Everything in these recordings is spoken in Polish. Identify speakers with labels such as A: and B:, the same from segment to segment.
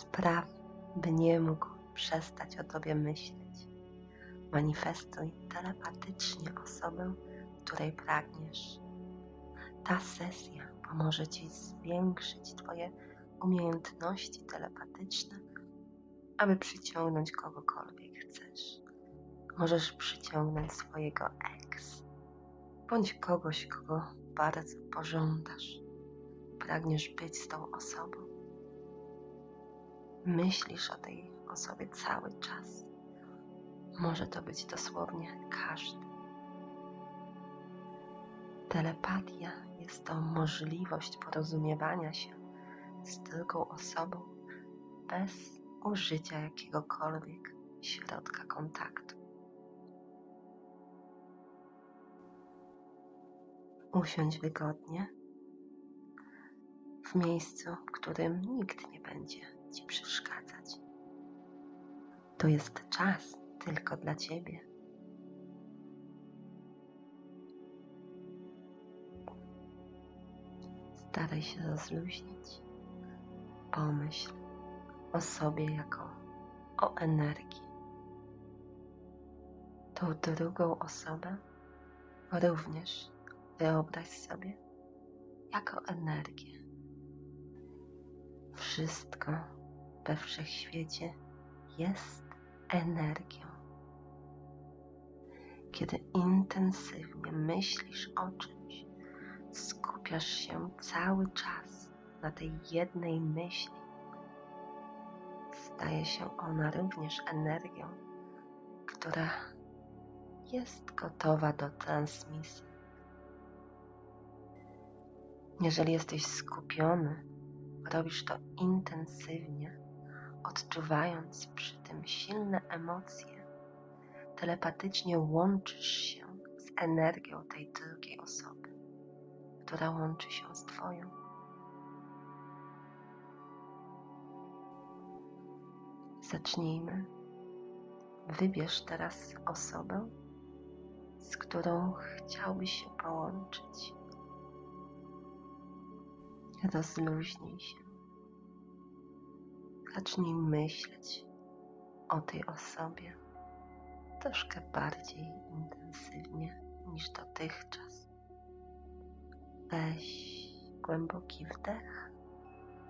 A: Spraw, by nie mógł przestać o tobie myśleć. Manifestuj telepatycznie osobę, której pragniesz. Ta sesja pomoże ci zwiększyć Twoje umiejętności telepatyczne, aby przyciągnąć kogokolwiek chcesz. Możesz przyciągnąć swojego ex, bądź kogoś, kogo bardzo pożądasz. Pragniesz być z tą osobą. Myślisz o tej osobie cały czas. Może to być dosłownie każdy. Telepatia jest to możliwość porozumiewania się z drugą osobą bez użycia jakiegokolwiek środka kontaktu. Usiądź wygodnie w miejscu, w którym nikt nie będzie ci przeszkadzać. To jest czas tylko dla ciebie. Staraj się rozluźnić. Pomyśl o sobie jako o energii. Tą drugą osobę również wyobraź sobie jako energię. Wszystko we wszechświecie jest energią. Kiedy intensywnie myślisz o czymś, skupiasz się cały czas na tej jednej myśli. Staje się ona również energią, która jest gotowa do transmisji. Jeżeli jesteś skupiony, robisz to intensywnie, odczuwając przy tym silne emocje, telepatycznie łączysz się z energią tej drugiej osoby która łączy się z Twoją. Zacznijmy. Wybierz teraz osobę, z którą chciałbyś się połączyć. Rozluźnij się. Zacznij myśleć o tej osobie troszkę bardziej intensywnie niż dotychczas. Weź głęboki wdech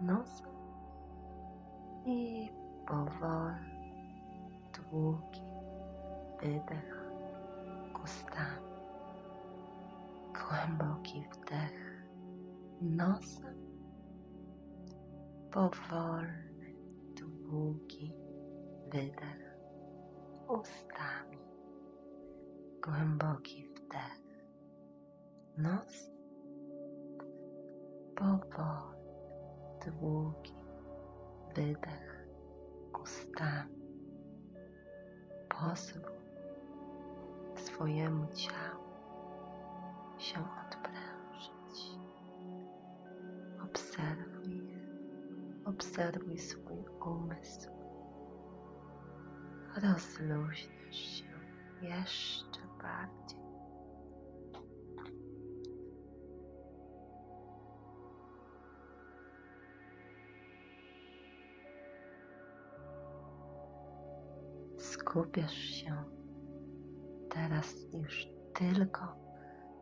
A: nosem i powolny, długi wydech ustami. Głęboki wdech nosem, powolny, długi wydech. Ustami. Głęboki wdech. Nosem powoli, długi wydech. Ustami. Pozwól swojemu ciału się obserwuj swój umysł. Rozluźnisz się jeszcze bardziej. skupiasz się teraz już tylko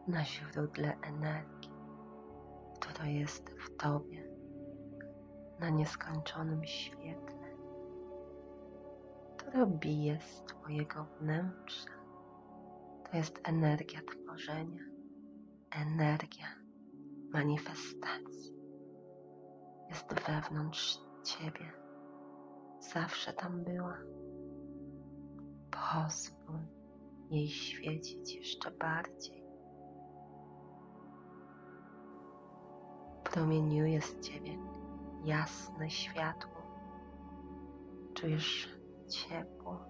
A: na źródle energii, która jest w Tobie, na nieskończonym świetle, które bije z Twojego wnętrza. To jest energia tworzenia, energia manifestacji. Jest wewnątrz Ciebie, zawsze tam była pozwól jej świecić jeszcze bardziej. Promieniuje z ciebie jasne światło. Czujesz ciepło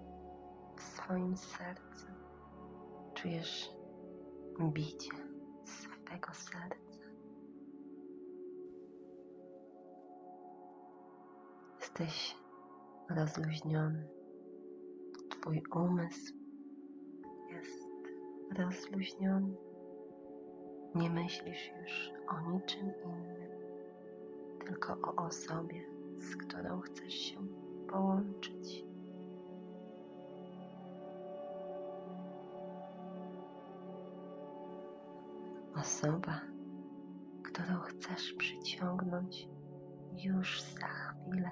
A: w swoim sercu. Czujesz bicie swego serca. Jesteś rozluźniony Twój umysł jest rozluźniony. Nie myślisz już o niczym innym, tylko o osobie, z którą chcesz się połączyć. Osoba, którą chcesz przyciągnąć już za chwilę,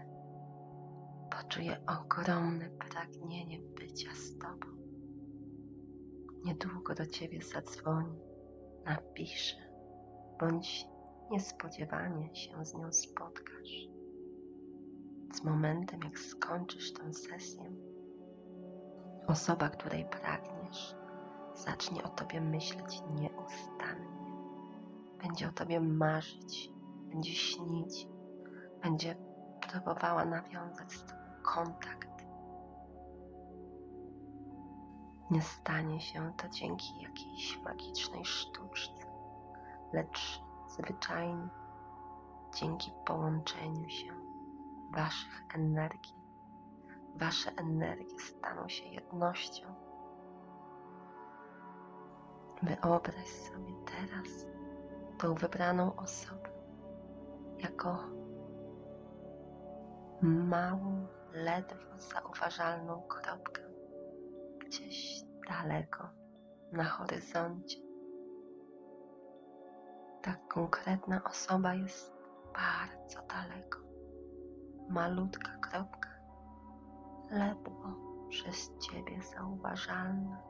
A: poczuje ogromne pragnienie bycia z Tobą. Niedługo do Ciebie zadzwoni, napisze, bądź niespodziewanie się z nią spotkasz. Z momentem, jak skończysz tę sesję, osoba, której pragniesz, zacznie o Tobie myśleć nieustannie. Będzie o Tobie marzyć, będzie śnić, będzie próbowała nawiązać z Tobą kontakt. Nie stanie się to dzięki jakiejś magicznej sztuczce, lecz zwyczajnie dzięki połączeniu się Waszych energii. Wasze energie staną się jednością. Wyobraź sobie teraz tą wybraną osobę jako małą, ledwo zauważalną kropkę gdzieś daleko na horyzoncie. Ta konkretna osoba jest bardzo daleko. Malutka kropka, ledwo przez Ciebie zauważalna.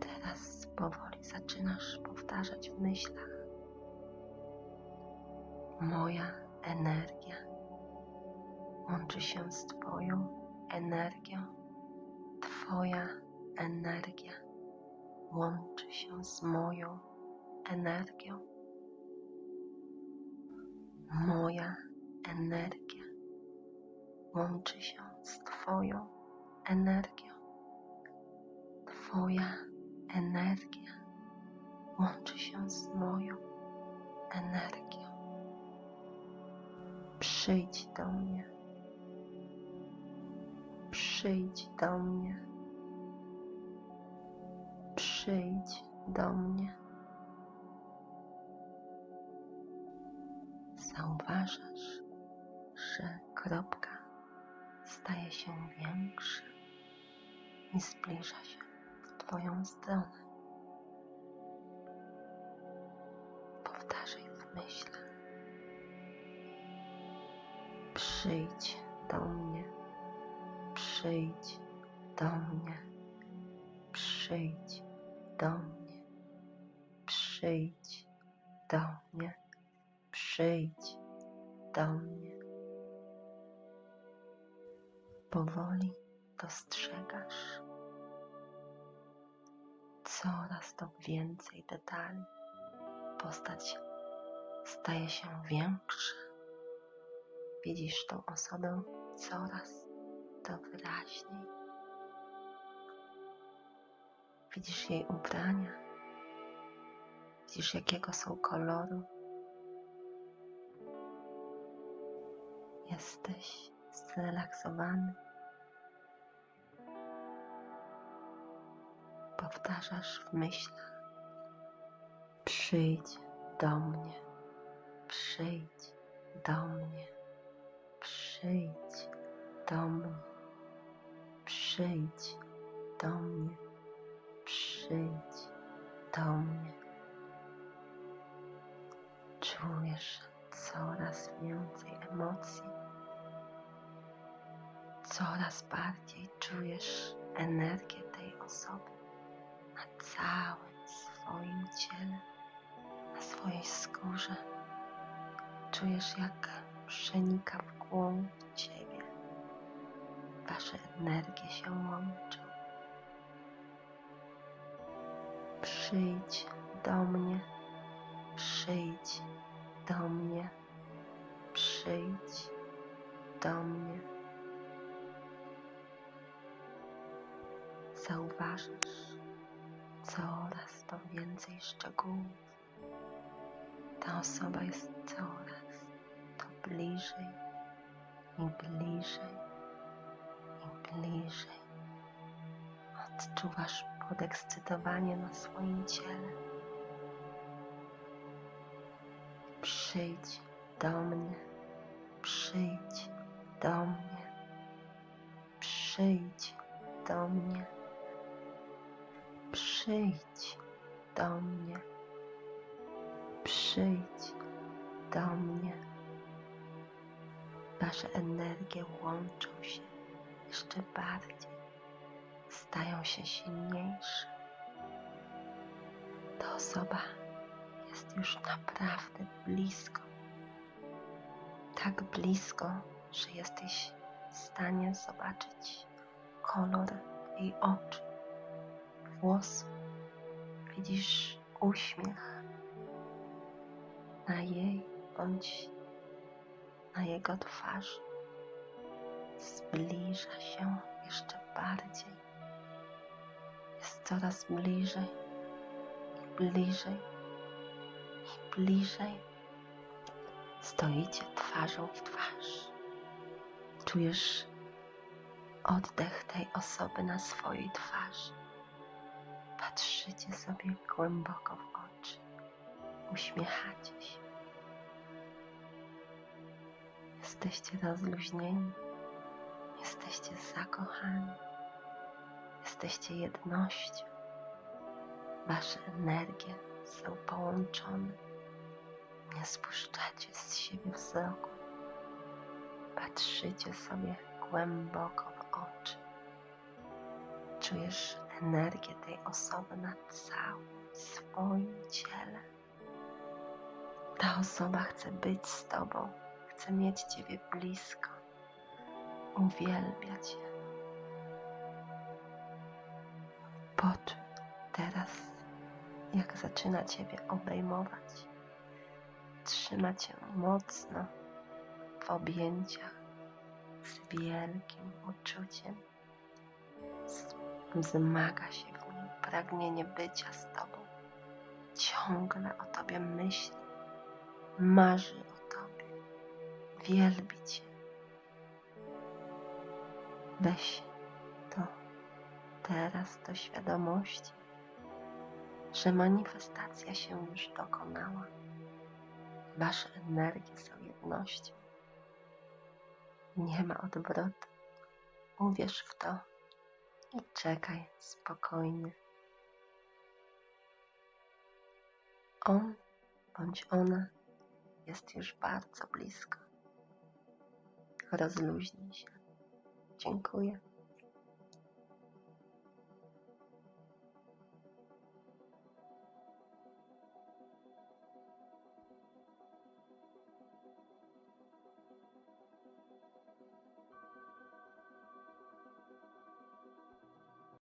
A: Teraz powoli zaczynasz powtarzać w myślach. Moja energia łączy się z Twoją energią. Twoja energia łączy się z moją energią. Moja energia łączy się z Twoją energią. Twoja energia łączy się z moją energią. Przyjdź do mnie. Przyjdź do mnie. Przyjdź do mnie. Zauważasz, że kropka staje się większa i zbliża się w Twoją stronę. Powtarzaj w myślach. Przyjdź do mnie, przyjdź do mnie, przyjdź do mnie, przyjdź do mnie, przyjdź do mnie. Powoli dostrzegasz coraz to więcej detali. Postać staje się większa. Widzisz tą osobę coraz to wyraźniej. Widzisz jej ubrania, widzisz jakiego są koloru. Jesteś zrelaksowany. Powtarzasz w myślach: Przyjdź do mnie, przyjdź do mnie, przyjdź do mnie, przyjdź do mnie, przyjdź do mnie. Czujesz coraz więcej emocji, coraz bardziej czujesz energię tej osoby na całym swoim ciele, na swojej skórze. Czujesz, jak przenika w głąb ciebie. Wasze energie się łączą. Przyjdź do mnie, przyjdź do mnie, przyjdź do mnie. Zauważysz coraz to więcej szczegółów. Ta osoba jest coraz to bliżej i bliżej i bliżej. Odczuwasz podekscytowanie na swoim ciele. Przyjdź do mnie, przyjdź do mnie, przyjdź do mnie, przyjdź do mnie, przyjdź do mnie. Wasze energie łączą się jeszcze bardziej, stają się silniejsze. Ta osoba jest już naprawdę blisko. Tak blisko, że jesteś w stanie zobaczyć kolor jej oczu, włosów. Widzisz uśmiech na jej bądź na jego twarzy. Zbliża się jeszcze bardziej. Jest coraz bliżej bliżej i bliżej. Stoicie twarzą w twarz. Czujesz oddech tej osoby na swojej twarzy. Patrzycie sobie głęboko w oczy. Uśmiechacie się. Jesteście rozluźnieni. Jesteście zakochani. Jesteście jednością. Wasze energie są połączone. Nie spuszczacie z siebie wzroku. Patrzycie sobie głęboko w oczy. Czujesz energię tej osoby na całym swoim ciele. Ta osoba chce być z Tobą, chce mieć Ciebie blisko, uwielbia Cię. Poczuj teraz, jak zaczyna Ciebie obejmować, trzyma Cię mocno w objęciach z wielkim uczuciem. Wzmaga się w nim pragnienie bycia z Tobą. Ciągle o Tobie myśli, marzy o Tobie, wielbi Cię. Weź teraz do świadomości, że manifestacja się już dokonała. Wasze energie są jednością. Nie ma odwrotu. Uwierz w to i czekaj spokojnie. On bądź ona jest już bardzo blisko. Rozluźnij się. Dziękuję.